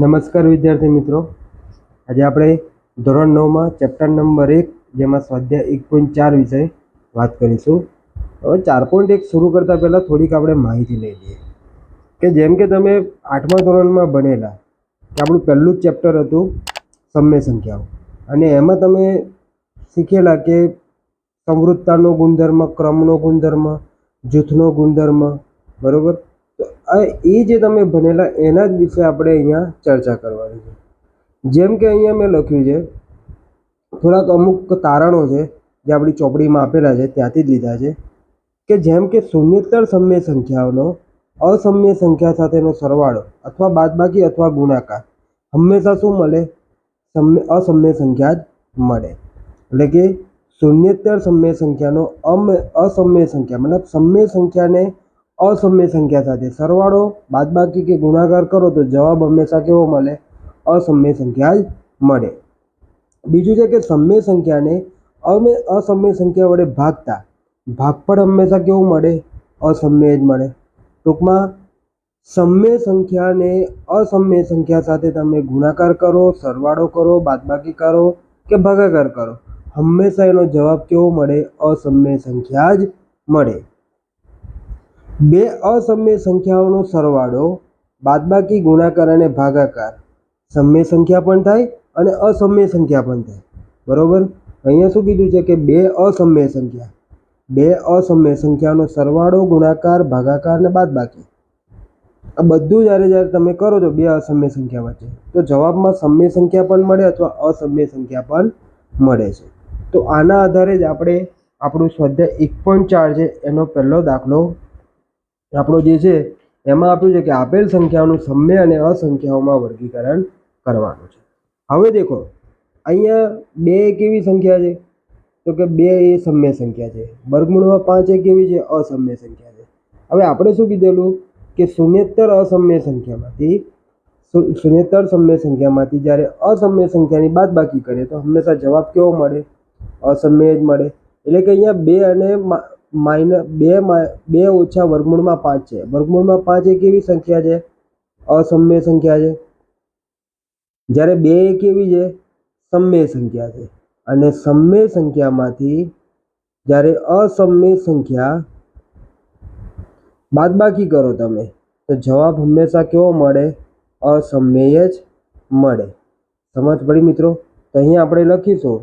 નમસ્કાર વિદ્યાર્થી મિત્રો. આજે આપણે ધોરણ નવમાં ચેપ્ટર નંબર એક, જેમાં સ્વાધ્યાય એક પોઈન્ટ ચાર વિષય વાત કરીશું. હવે ચાર પોઈન્ટ એક શરૂ કરતાં પહેલાં થોડીક આપણે માહિતી લઈ લઈએ. કે જેમ કે તમે આઠમા ધોરણમાં ભણેલા કે આપણું પહેલું જ ચેપ્ટર હતું સમય સંખ્યાઓ. અને એમાં તમે શીખેલા કે સમૃદ્ધતાનો ગુણધર્મ, ક્રમનો ગુણધર્મ, જૂથનો ગુણધર્મ, બરોબર? તો એ જે તમે ભણેલા એના જ વિશે આપણે અહીંયા ચર્ચા કરવાની છે. જેમ કે અહીંયા મેં લખ્યું છે, થોડાક અમુક તારણો છે જે આપણી ચોપડીમાં આપેલા છે, ત્યાંથી જ લીધા છે, કે જેમ કે શૂન્યોત્તર સમય સંખ્યાઓનો અસમય સંખ્યા સાથેનો સરવાળો અથવા બાદબાકી અથવા ગુણાકાર હંમેશા શું મળે? સમય, અસમય સંખ્યા જ મળે. એટલે કે શૂન્યોત્તર સમય સંખ્યાનો અમ, અસમય સંખ્યા, મતલબ સમય સંખ્યાને અસમય સંખ્યા સાથે. સરવાળો બાદબાકી કે ગુણાકાર કરો તો જવાબ હંમેશા કેવો મળે? અસમય સંખ્યા જ મળે. બીજું છે કે સમય સંખ્યાને અમે અસમય સંખ્યા વડે ભાગતા. ભાગફળ હંમેશા કેવું મળે? અસમય જ મળે. ટૂંકમાં, સમય સંખ્યાને અસમય સંખ્યા સાથે તમે ગુણાકાર કરો, સરવાળો કરો, બાદબાકી કરો કે ભાગાકાર કરો. હંમેશા એનો જવાબ કેવો મળે? અસમય સંખ્યા જ મળે. બે અસમ્ય સંખ્યાઓનો સરવાળો, બાદબાકી ગુણાકાર અને ભાગાકાર. સમય સંખ્યા પણ થાય અને અસમય સંખ્યા પણ થાય. બરોબર? અહીંયા શું કીધું છે કે બે અસમ્ય સંખ્યા. બે અસમય સંખ્યાનો સરવાળો, ગુણાકાર, ભાગાકાર અને બાદબાકી. આ બધું જ્યારે જ્યારે તમે કરો છો બે અસમ્ય સંખ્યા વચ્ચે, તો જવાબમાં સમય સંખ્યા પણ મળે અથવા અસમ્ય સંખ્યા પણ મળે છે. તો આના આધારે જ આપણે આપણું સ્વાધ્યાય એક પોઈન્ટ ચાર છે, એનો પહેલો દાખલો આપણો જે છે, એમાં આપ્યું છે કે આપેલ સંખ્યાઓનું સમ્ય અને અસંખ્યાઓમાં વર્ગીકરણ કરવાનું છે. હવે દેખો, અહીંયા બે કેવી સંખ્યા છે? તો કે બે એ સમ્ય સંખ્યા છે. વર્ગમૂળમાં પાંચ એ કેવી છે? અસમ્ય સંખ્યા છે. હવે આપણે શું કીધેલું? કે શૂન્યોત્તર અસમ્ય સંખ્યામાંથી શૂન્યોત્તર સમય સંખ્યામાંથી જ્યારે અસમય સંખ્યાની બાદ બાકી કરીએ તો હંમેશા જવાબ કેવો મળે? અસમ્ય જ મળે. એટલે કે અહીંયા બે અને માઇનસ બે બે ઓછા વર્ગમૂળમાં પાંચ છે. વર્ગમૂળમાં પાંચ એ કેવી સંખ્યા છે? અસમ્ય સંખ્યા છે. જ્યારે બે એ કેવી છે? સમય સંખ્યા છે. અને સમય સંખ્યામાંથી જ્યારે અસમ્ય સંખ્યા બાદબાકી કરો તમે, તો જવાબ હંમેશા કેવો મળે? અસમ્ય જ મળે. સમજ પડી મિત્રો? તો અહીંયા આપણે લખીશું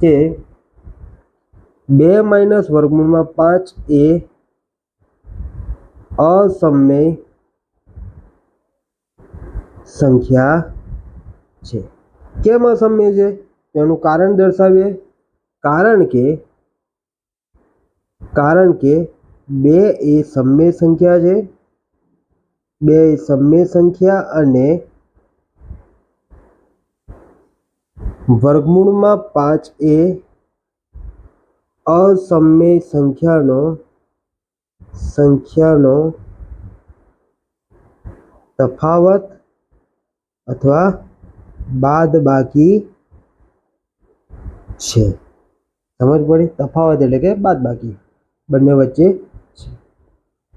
કે બે માઇનસ વર્ગમૂળમાં પાંચ એ અસમય સંખ્યા છે. કેમ અસમય છે? તેનું કારણ દર્શાવીએ. કારણ કે કારણ કે બે એ સમય સંખ્યા છે. બે એ સમય સંખ્યા અને વર્ગમૂળમાં પાંચ એ અસમય સંખ્યાનો સંખ્યાનો તફાવત અથવા બાદ બાકી છે. સમજ પડી? તફાવત એટલે કે બાદ બાકી બંને વચ્ચે છે.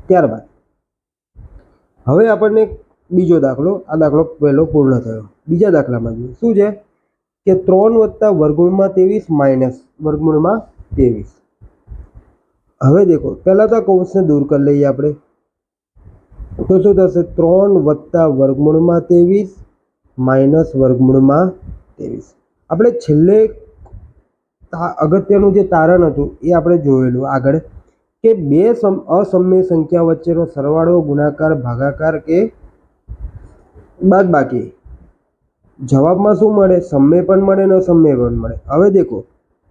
ત્યારબાદ, હવે આપણને બીજો દાખલો, આ દાખલો પહેલો પૂર્ણ થયો. બીજા દાખલામાં જોઈએ. શું છે? કે ત્રણ વત્તા વર્ગમૂળમાં ત્રેવીસ માઇનસ વર્ગમૂળમાં ત્રેવીસ હવે દેખો, પહેલાં તો કૌંસને દૂર કરી લઈએ આપણે. તો શું થશે? ત્રણ વત્તા વર્ગમૂળમાં ત્રેવીસ, માઇનસ વર્ગમૂળમાં ત્રેવીસ. આપણે છેલ્લે અગત્યનું જે તારણ હતું, એ આપણે જોયેલું આગળ, કે બે સમ, અસમય સંખ્યા વચ્ચેનો સરવાળો, ગુણાકાર, ભાગાકાર કે બાદ બાકી જવાબમાં શું મળે? સમય પણ મળે ને અસમય પણ મળે. હવે દેખો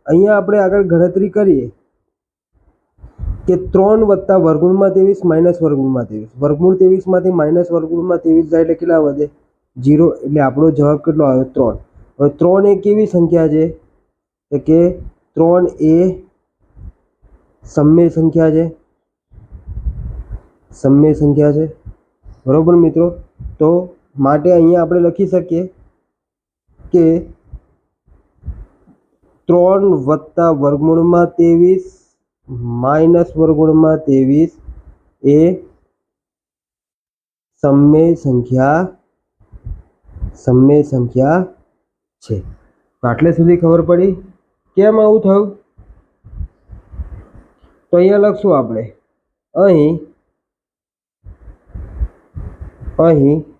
અહીંયા આપણે આગળ ગણતરી કરીએ કે ત્રણ વત્તા વર્ગમૂળમાં ત્રેવીસ માઇનસ વર્ગમૂળમાં ત્રેવીસ. વર્ગમૂળ ત્રેવીસમાંથી માઇનસ વર્ગમૂળમાં ત્રેવીસ જાય એટલે કેટલા વધે? જીરો એટલે આપણો જવાબ કેટલો આવ્યો? ત્રણ. હવે ત્રણ એ કેવી સંખ્યા છે? તો કે ત્રણ એ સમય સંખ્યા છે. સમય સંખ્યા છે. બરાબર મિત્રો? તો માટે અહીંયા આપણે લખી શકીએ કે ત્રણ વત્તા વર્ગમૂળમાં ત્રેવીસ, માઇનસ વર્ગમૂળમાં ત્રેવીસ, એ સમય સંખ્યા સમય સંખ્યા છે. આટલે સુધી ખબર પડી? કેમ આવું થયું? તો અહીંયા લખશું આપણે. અહીં અહીં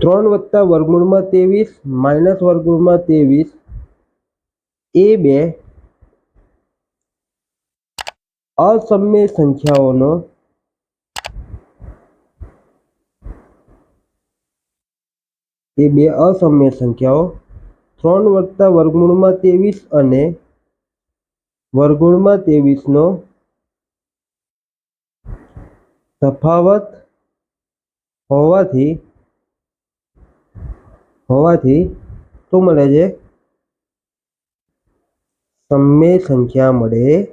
ત્રણ વત્તા વર્ગમૂળમાં ત્રેવીસ, માઇનસ વર્ગમૂળમાં ત્રેવીસ, એ બે અસમ્ય સંખ્યાઓનો એ બે અસમ્ય સંખ્યાઓ ત્રણ વત્તા વર્ગમૂળમાં ત્રેવીસ અને વર્ગમૂળમાં ત્રેવીસનો તફાવત હોવાથી હોવાથી શું મળે છે. સમય સંખ્યા મળે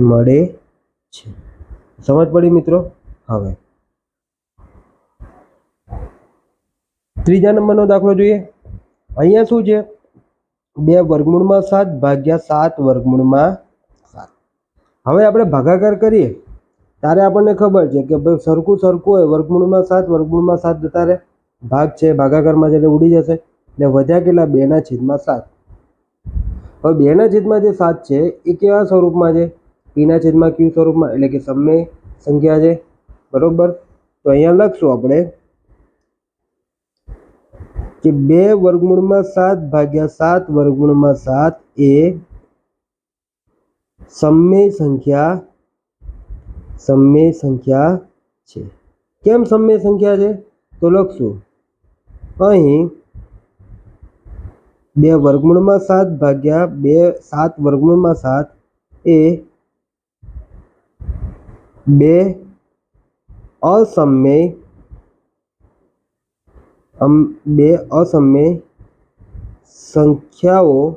મળે છે. સમજ પડી મિત્રો? હવે. ત્રીજા નંબરનો દાખલો જોઈએ. અહીંયા શું છે? બે વર્ગમૂળમાં સાત ભાગ્યા સાત વર્ગમૂળમાં સાત. હવે આપણે ભાગાકાર કરીએ. ત્યારે આપણને ખબર છે કે ભાઈ સરખું સરખું હોય, વર્ગમૂળમાં સાત વર્ગમૂળમાં સાત જતા ભાગ છે, ભાગાકારમાં છે એટલે ઉડી જશે. એટલે વધ્યા કેટલા? બેના છેદમાં સાત. હવે બેના છેદમાં જે સાત છે, એ કેવા સ્વરૂપમાં છે? પીના છેદમાં ક્યુ સ્વરૂપમાં? એટલે કે સમય સંખ્યા છે. બરોબર? તો અહીંયા લખશું આપણે કે બે વર્ગમૂળમાં સાત ભાગ્યા સાત વર્ગમૂળમાં સાત એ સમય સંખ્યા સમય સંખ્યા છે કેમ સમય સંખ્યા છે તો લખશું અહીં બે વર્ગમૂળમાં સાત ભાગ્યા બે, સાત વર્ગમૂળમાં સાત એ બે અસમય અમ, બે અસમય સંખ્યાઓ,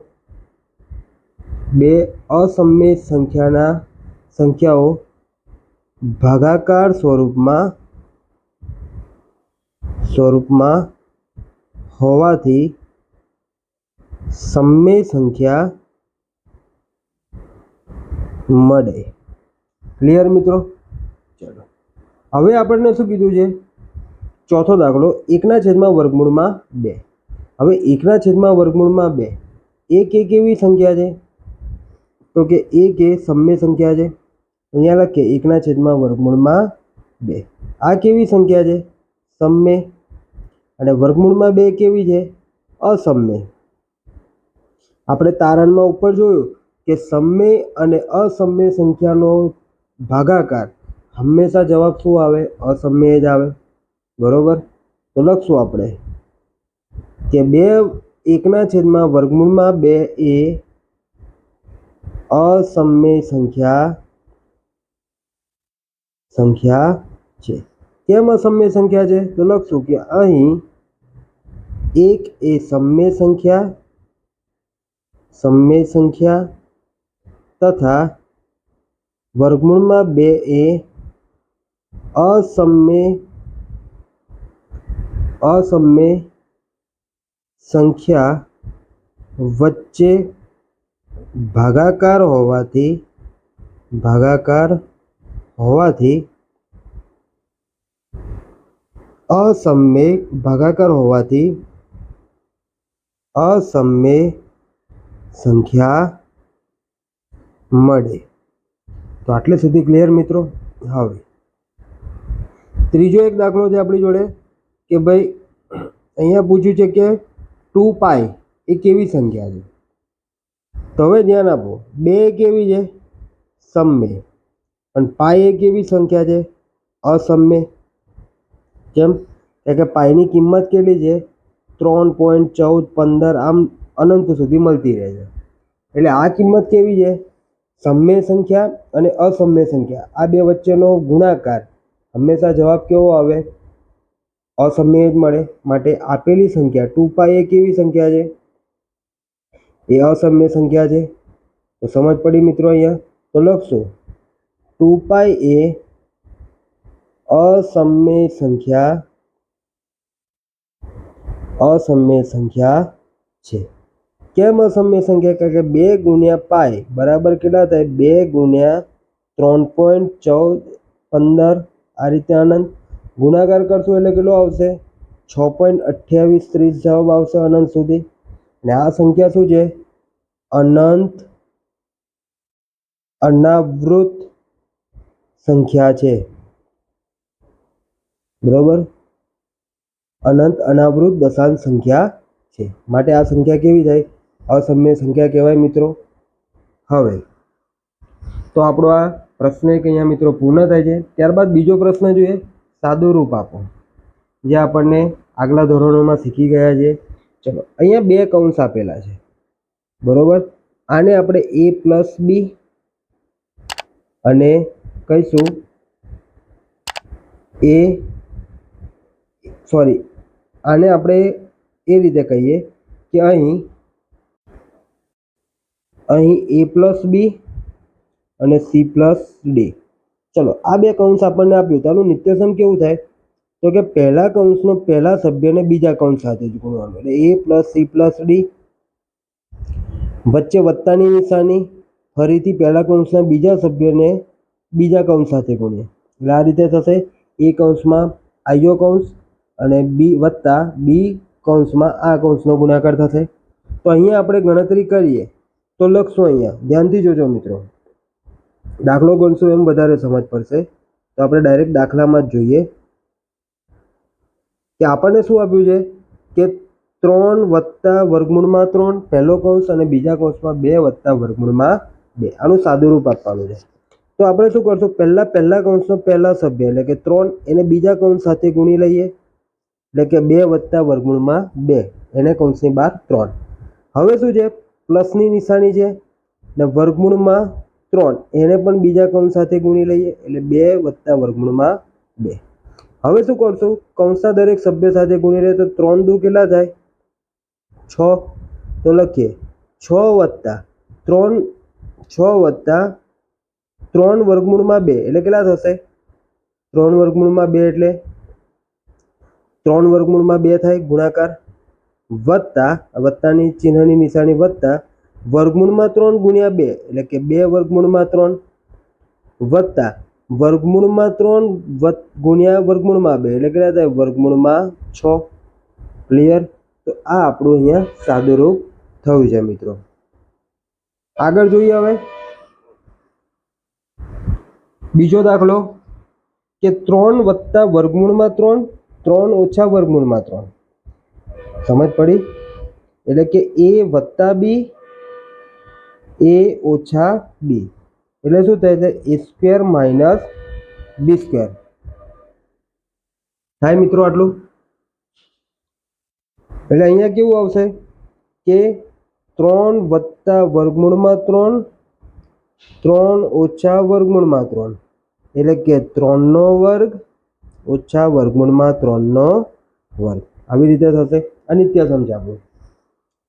બે અસમય સંખ્યાના સંખ્યાઓ ભાગાકાર સ્વરૂપમાં સ્વરૂપમાં હોવાથી સમય સંખ્યા મળે. ક્લિયર મિત્રો? ચલો. હવે આપણને શું કીધું છે? ચોથો દાખલો, એકના છેદમાં વર્ગમૂળમાં બે. હવે એકના છેદમાં વર્ગમૂળમાં બે. એક એક એવી સંખ્યા છે? તો કે એક એ સમય સંખ્યા છે. અહીંયા લખીએ, એકના છેદમાં વર્ગમૂળમાં બે. આ કેવી સંખ્યા છે? સમય અને વર્ગમૂળમાં બે કેવી છે? અસમ્ય આપણે તારણમાં ઉપર જોયું કે સમય અને અસમ્ય સંખ્યાનો ભાગાકાર હંમેશા જવાબ શું આવે? અસમ્ય જ આવે. બરોબર? તો લખશું આપણે કે બે એકના છેદમાં વર્ગમૂળમાં બે એ અસમ્ય સંખ્યા સંખ્યા છે. કેમ અસમય સંખ્યા છે? તો લખશું કે અહીં એક એ સમય સંખ્યા સમય સંખ્યા તથા વર્ગમૂળમાં બે એ અસમય અસમય સંખ્યા વચ્ચે ભાગાકાર હોવાથી ભાગાકાર હોવાથી અસમય ભાગાકાર હોવાથી અસમ્ય સંખ્યા મળે. તો આટલે સુધી ક્લિયર મિત્રો? હવે. ત્રીજો એક દાખલો છે આપણી જોડે કે ભાઈ, અહીંયા પૂછ્યું છે કે ટુ પાય એ કેવી સંખ્યા છે? તો હવે ધ્યાન આપો, બે કેવી છે? સમય અને પાય એ કેવી સંખ્યા છે? અસમય કેમ કે પાઈની કિંમત કેટલી છે? ત્રણ પોઈન્ટ ચૌદ પંદર આમ અનંત સુધી મળતી રહે છે. એટલે આ કિંમત કેવી છે? સમય સંખ્યા અને અસમ્ય સંખ્યા. આ બે વચ્ચેનો ગુણાકાર હંમેશા જવાબ કેવો આવે? અસમ્ય જ મળે. માટે આપેલી સંખ્યા ટુ પાઈ એ કેવી સંખ્યા છે? એ અસમ્ય સંખ્યા છે. તો સમજ પડી મિત્રો અહીંયા? તો લખશો. ટુ પાઈ એ અસમય સંખ્યા અસમ્ય સંખ્યા છે. કેમ અસમ્ય સંખ્યા? કારણ કે બે ગુણ્યા પાય બરાબર કેટલા થાય? બે ગુણ્યા ત્રણ પોઈન્ટ ચૌદ પંદર. આ રીતે અનંત ગુણાકાર કરશું એટલે કેટલો આવશે? છ પોઈન્ટ અઠ્યાવીસ ત્રીસ જવાબ આવશે અનંત સુધી. અને આ સંખ્યા શું છે? અનંત અનાવૃત સંખ્યા છે. બરોબર? અનંત અનાવૃત દશાંશ સંખ્યા છે. માટે આ સંખ્યા કેવી થાય અસમ્ય સંખ્યા કહેવાય મિત્રો. હવે, તો આપણો આ પ્રશ્ન એક અહીંયા મિત્રો પૂર્ણ થાય છે. ત્યારબાદ બીજો પ્રશ્ન જોઈએ. સાદું રૂપ આપો. જે આપણને આગલા ધોરણોમાં શીખી ગયા છે. ચલો, અહીંયા બે કૌંસ આપેલા છે. બરોબર? આને આપણે એ પ્લસ બી અને કહીશું એ સોરી. આને આપણે એ રીતે કહીએ કે અહીં અહીં એ પ્લસ બી અને સી પ્લસ ડી ચલો, આ બે કૌંસ આપણને આપ્યું. તો આનું નિત્યસમ કેવું થાય? તો કે પહેલા કૌંસનો પહેલા સભ્યને બીજા કૌંસ સાથે જ ગુણવાનું. એટલે A plus C plus D વચ્ચે વત્તાની નિશાની, ફરીથી પહેલા કૌંસના બીજા સભ્યને બીજા કૌંસ સાથે ગુણીએ. એટલે આ રીતે થશે. એ કૌંસમાં આયો કૌંસ અને બી વત્તા બી કૌંસમાં આ કૌંસનો ગુણાકાર થશે. તો અહીંયા આપણે ગણતરી કરીએ. તો લખશું અહીંયા. ધ્યાનથી જોજો મિત્રો. દાખલો ગણશું એમ વધારે સમજ પડશે. તો આપણે ડાયરેક્ટ દાખલામાં જ જોઈએ. કે આપણને શું આપ્યું છે? કે ત્રણ વત્તા વર્ગમૂળમાં ત્રણ, પહેલો કૌંસ અને બીજા કૌંસમાં બે વત્તા વર્ગમૂળમાં બે. આનું સાદું રૂપ આપવાનું છે. તો આપણે શું કરશું? પહેલાં પહેલા કૌંસનો પહેલા સભ્ય, એટલે કે ત્રણ, એને બીજા કૌંસ સાથે ગુણી લઈએ. એટલે કે બે વત્તા વર્ગમૂળમાં બે. એને કૌંસની બહાર ત્રણ. હવે શું છે? પ્લસની નિશાની છે ને વર્ગમૂળમાં ત્રણ. એને પણ બીજા કૌંસ સાથે ગુણી લઈએ એટલે બે વત્તા વર્ગમૂળમાં બે. હવે શું કરશું? કૌંસના દરેક સભ્ય સાથે ગુણી લઈએ તો ત્રણ દુ કેટલા થાય? છ. તો લખીએ. છ વત્તા ત્રણ, છ વત્તા ત્રણ વર્ગમૂળમાં બે. એટલે કેટલા થશે? ત્રણ વર્ગમૂળમાં બે એટલે ત્રણ વર્ગમૂળમાં બે થાય, ગુણાકાર વત્તા વત્તાની ચિહ્નની નિશાની વત્તા વર્ગમૂળમાં ત્રણ ગુણ્યા બે, એટલે કે બે વર્ગમૂળમાં ત્રણ વત્તા વર્ગમૂળમાં ત્રણ ગુણ્યા વર્ગમૂળમાં બે, એટલે કેટલા થાય? વર્ગમૂળમાં છ. ક્લિયર તો આ આપણું અહીંયા સાદુરૂપ થયું છે મિત્રો. આગળ જોઈએ હવે. બીજો દાખલો કે ત્રણ વત્તા વર્ગમૂળમાં ત્રણ ત્રણ ઓછા વર્ગમૂળમાં ત્રણ. સમજ પડી? એટલે કે એ વત્તા બી, એ ઓછા બી. એટલે શું થાય છે? A square minus B square. થાય મિત્રો આટલું? એટલે અહીંયા કેવું આવશે? કે ત્રણ વત્તા વર્ગમૂળમાં ત્રણ ત્રણ ઓછા વર્ગમૂળમાં ત્રણ. એટલે કે ત્રણનો વર્ગ ઓછા વર્ગમૂળમાં ત્રણનો વર્ગ. આવી રીતે થશે. અનિત્ય સમજ આપણું.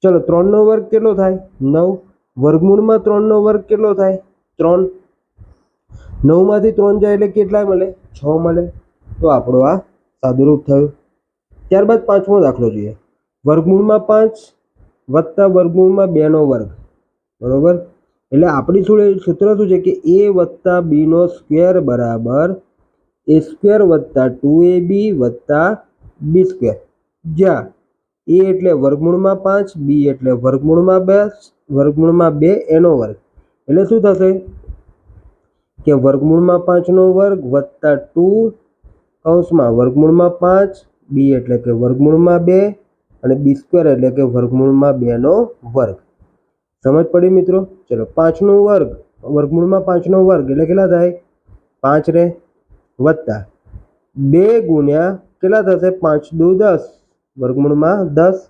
ચલો, ત્રણનો વર્ગ કેટલો થાય? નવ. વર્ગમૂળમાં ત્રણનો વર્ગ કેટલો થાય? ત્રણ. નવમાંથી ત્રણ જાય એટલે કેટલા મળે? છ મળે. તો આપણો આ સાદુરૂપ થયું. ત્યારબાદ પાંચમો દાખલો જોઈએ. વર્ગમૂળમાં પાંચ વત્તા વર્ગમૂળમાં બેનો વર્ગ. બરોબર? એટલે આપણી શું સૂત્ર શું છે કે એ વત્તા બીનો સ્ક્વેર બરાબર એ સ્ક્વેર વત્તા ટુ એ બી વત્તા બી સ્ક્વેર. જ્યાં એ એટલે વર્ગમૂળમાં પાંચ, બી એટલે વર્ગમૂળમાં બે વર્ગમૂળમાં બે એનો વર્ગ. એટલે શું થશે? કે વર્ગમૂળમાં પાંચનો વર્ગ વત્તા ટુ કૌંસમાં વર્ગમૂળમાં પાંચ, બી એટલે કે વર્ગમૂળમાં બે, અને બી સ્ક્વેર એટલે કે વર્ગમૂળમાં બેનો વર્ગ. સમજ પડી મિત્રો? ચલો પાંચનો વર્ગ, વર્ગમૂળમાં પાંચનો વર્ગ એટલે કેટલા થાય? પાંચ રે. વત્તા બે ગુણ્યા કેટલા થશે? પાંચ, દુ, દસ. વર્ગમૂળમાં દસ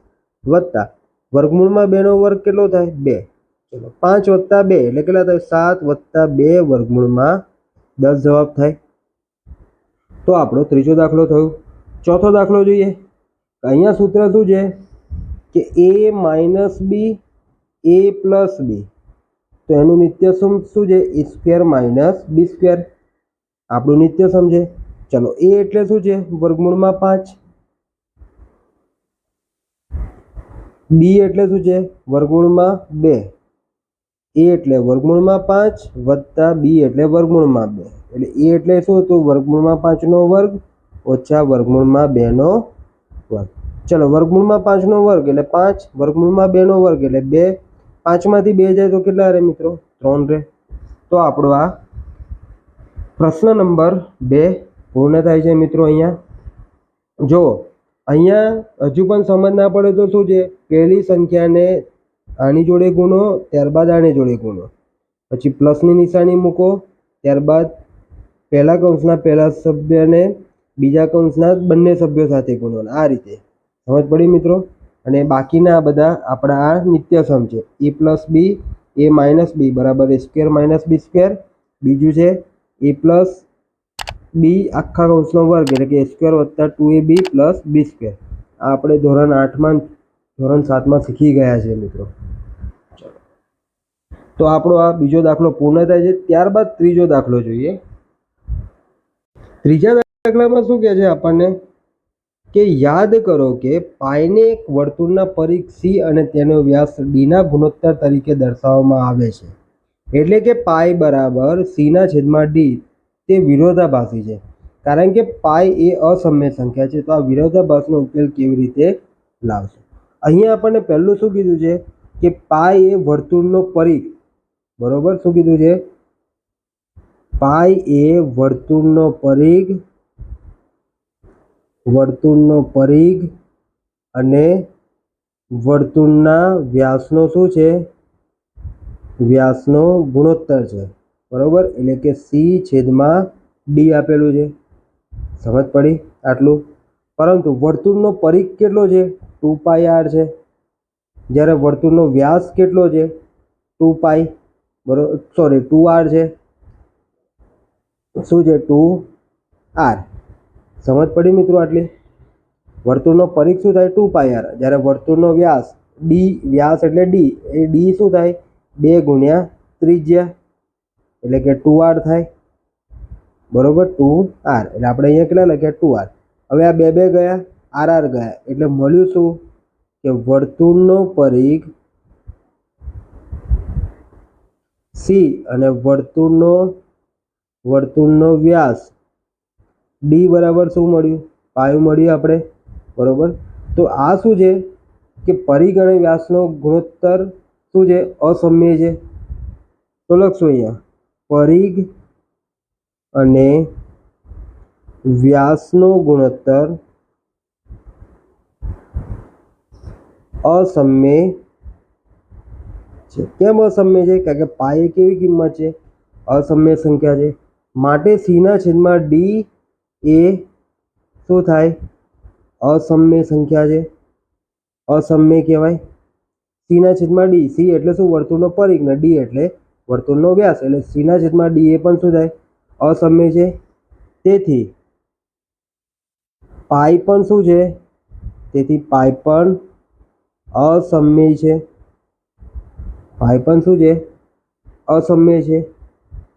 વત્તા. વર્ગમૂળમાં બેનો વર્ગ કેટલો થાય? બે. ચલો, પાંચ વત્તા બે એટલે કેટલા થાય? સાત વત્તા બે વર્ગમૂળમાં દસ જવાબ થાય. તો આપણો ત્રીજો દાખલો થયો. ચોથો દાખલો જોઈએ. અહીંયા સૂત્ર શું છે? કે એ માઇનસ બી, એ પ્લસ બી. તો એનું નિત્યસમ શું છે? A square minus B square. આપણું નિત્ય સમજે. ચલો, એ એટલે શું છે? વર્ગમૂળમાં પાંચ. બી એટલે શું છે? વર્ગમૂળમાં બે. એ એટલે વર્ગમૂળમાં પાંચ વત્તા બી એટલે વર્ગમૂળમાં બે. એટલે એ એટલે શું હતું? વર્ગમૂળમાં પાંચનો વર્ગ ઓછા વર્ગમૂળમાં બેનો વર્ગ. ચલો, વર્ગમૂળમાં પાંચનો વર્ગ એટલે પાંચ, વર્ગમૂળમાં બેનો વર્ગ એટલે બે. પાંચમાંથી બે જાય તો કેટલા રહે મિત્રો? ત્રણ રહે. તો આપણો આ પ્રશ્ન નંબર બે પૂર્ણ થાય છે મિત્રો અહીંયા. જો અહીંયા હજુ પણ સમજ ના પડે તો શું છે? પહેલી સંખ્યાને આની જોડે ગુણો, ત્યારબાદ આની જોડે ગુણો. પછી પ્લસની નિશાની મૂકો, ત્યારબાદ પહેલા કૌંસના પહેલા સભ્યને બીજા કૌંસના બંને સભ્યો સાથે ગુણો. આ રીતે. સમજ પડી મિત્રો? અને બાકીના આ બધા આપણા આ નિત્યસમ છે. એ પ્લસ બી, એ માઇનસ બી, બરાબર, A square minus B square. બીજું છે એ પ્લસ બી આખા કૌંસનો વર્ગ એટલે કે એ સ્ક્વેર વત્તા two A B plus B square. આ આપણે ધોરણ આઠમાં ધોરણ સાતમાં શીખી ગયા છે મિત્રો. તો આપણો આ બીજો દાખલો પૂર્ણ થાય છે. ત્યારબાદ ત્રીજો દાખલો જોઈએ. ત્રીજા દાખલામાં શું કહે છે આપણને? કે યાદ કરો કે પાઈને એક વર્તુળના પરિઘ સી અને તેનો વ્યાસ ડીના ગુણોત્તર તરીકે દર્શાવવામાં આવે છે. એટલે કે પાય બરાબર સીના છેદમાં ડી તે વિરોધાભાસી છે. કારણ કે પાય એ અસમ્ય સંખ્યા છે, તો આ વિરોધાભાસનો ઉકેલ કેવી રીતે લાવશે? અહીંયા આપણને પહેલું શું કીધું છે કે પાય એ વર્તુળનો પરિઘ, બરોબર? શું કીધું છે? પાય એ વર્તુળનો પરિઘ વર્તુળનો પરિઘ અને વર્તુળના વ્યાસનો શું છે? વ્યાસનો ગુણોત્તર છે. બરાબર? એટલે કે સી છેદમાં ડી આપેલું છે. સમજ પડી આટલું? પરંતુ વર્તુળનો પરિઘ કેટલો છે? ટુ પાય આર છે. જ્યારે વર્તુળનો વ્યાસ કેટલો છે? ટુ પાય બરોબર સોરી, ટુ આર છે. શું છે? Two R. સમજ પડી મિત્રો આટલી? વર્તુળનો પરિઘ શું થાય? Two pi R. જ્યારે વર્તુળનો વ્યાસ ડી વ્યાસ એટલે ડી એ ડી શું થાય? બે ગુણ્યા ત્રિજ્યા, એટલે કે ટુ આર થાય. બરોબર? Two R. એટલે આપણે અહીંયા કેટલા લખ્યા? Two R. હવે આ બે બે ગયા, આર આર ગયા. એટલે મળ્યું શું? કે વર્તુળનો પરિઘ સી અને વર્તુળનો વર્તુળનો વ્યાસ ડી બરાબર શું મળ્યું? પાયું મળ્યું આપણે. બરોબર? તો આ શું છે? કે પરિઘ વ્યાસનો ગુણોત્તર શું છે? અસમ્ય છે. તો લખશું અહીંયા. પરિઘ અને વ્યાસનો ગુણોત્તર અસમ્ય છે. કેમ અસમ્ય છે? કારણ કે પાય કેવી કિંમત છે? અસમ્ય સંખ્યા છે. માટે સીના છેદમાં ડી એ શું થાય? અસમ્ય સંખ્યા છે. અસમ્ય કહેવાય. સીના છેદમાં ડી. સી એટલે શું? વર્તુળનો પરિઘ ને ડી એટલે વર્તુળનો વ્યાસ. એટલે સીના છેદમાં ડી એ પણ શું થાય? અસમ્ય છે. તેથી પાઈ પણ શું છે? તેથી પાઈ પણ અસમ્ય છે. પાઈ પણ શું છે? અસમ્ય છે.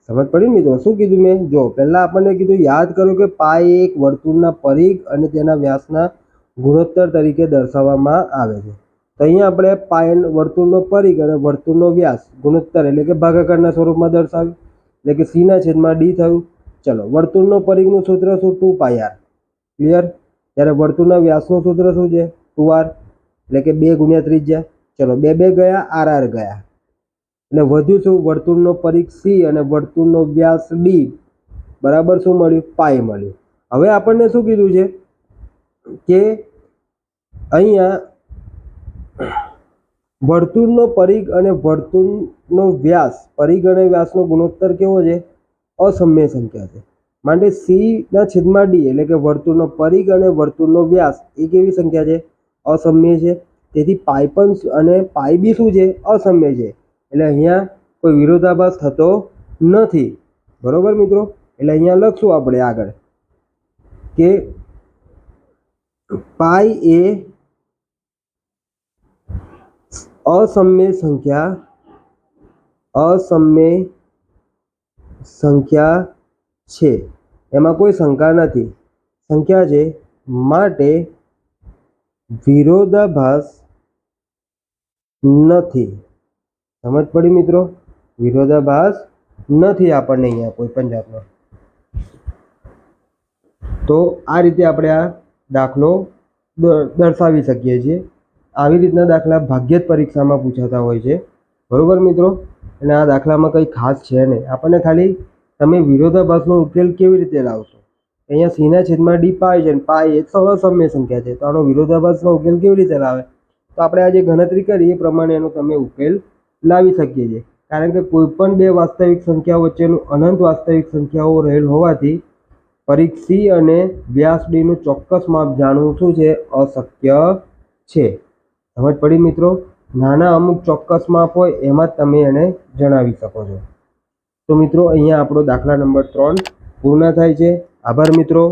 સમજ પડી મિત્રો? શું કીધું મેં? જો, પહેલાં આપણને કીધું, યાદ કર્યું કે પાઈ એક વર્તુળના પરિઘ અને તેના વ્યાસના ગુણોત્તર તરીકે દર્શાવવામાં આવે છે. તો અહીંયા આપણે પાયન વર્તુળનો પરિઘ અને વર્તુળનો વ્યાસ, ગુણોત્તર એટલે કે ભાગાકારના સ્વરૂપમાં દર્શાવ્યું. એટલે કે સીના છેદમાં ડી થયું. ચલો, વર્તુળનો પરિઘનું સૂત્ર શું? Two pi R. ક્લિયર ત્યારે વર્તુળના વ્યાસનું સૂત્ર શું છે? Two R. એટલે કે બે ગુણ્યા ત્રિજ્યા. ચલો, બે બે ગયા, આર આર ગયા. એટલે વધ્યું શું? વર્તુળનો પરિઘ સી અને વર્તુળનો વ્યાસ ડી. બરાબર શું મળ્યું? પાય મળ્યું. હવે આપણને શું કીધું છે? કે અહીંયા વર્તુળનો પરિઘ અને વર્તુળનો વ્યાસ, પરિઘ અને વ્યાસનો ગુણોત્તર કેવો છે? અસમ્ય સંખ્યા છે. માટે સીના છેદમાં ડી એટલે કે વર્તુળનો પરિઘ અને વર્તુળનો વ્યાસ, એ કેવી સંખ્યા છે? અસમ્ય છે. તેથી પાઈ પણ અને પાઈ બી શું છે? અસમ્ય છે. એટલે અહીંયા કોઈ વિરોધાભાસ થતો નથી. બરોબર મિત્રો? એટલે અહીંયા લખશું આપણે આગળ કે પાઈ એ અસમ્ય સંખ્યા અસમ્ય સંખ્યા છે. એમાં કોઈ શંકા નથી. સંખ્યા છે માટે વિરોધાભાસ નથી. સમજ પડી મિત્રો? વિરોધાભાસ નથી આપણને અહીંયા કોઈ પણ જાતનો તો આ રીતે આપણે આ દાખલો દર્શાવી શકીએ છીએ. આવી રીતના દાખલા ભાગ્યે જ પરીક્ષામાં પૂછાતા હોય છે. બરાબર મિત્રો? અને આ દાખલામાં કંઈ ખાસ છે નહીં. આપણને ખાલી તમે વિરોધાભાસનો ઉકેલ કેવી રીતે લાવશો? અહીંયા સીના છેદમાં ડી પાય છે અને પાય એ સમ્ય સંખ્યા છે. તો આનો વિરોધાભાસનો ઉકેલ કેવી રીતે લાવે? તો આપણે આજે ગણતરી કરી, એ પ્રમાણે એનો તમે ઉકેલ લાવી શકીએ છીએ. કારણ કે કોઈપણ બે વાસ્તવિક સંખ્યાઓ વચ્ચેનું અનંત વાસ્તવિક સંખ્યાઓ રહેલ હોવાથી પરીક્ષી અને વ્યાસ ડીનું ચોક્કસ માપ જાણવું શું છે? અશક્ય છે. સમજ પડી મિત્રો? નાના અમુક ચોક્કસ માપ હોય એમાં તમે એને જણાવી શકો છો. તો મિત્રો, અહીંયા આપણો દાખલા નંબર ત્રણ પૂર્ણ થાય છે. આભાર મિત્રો.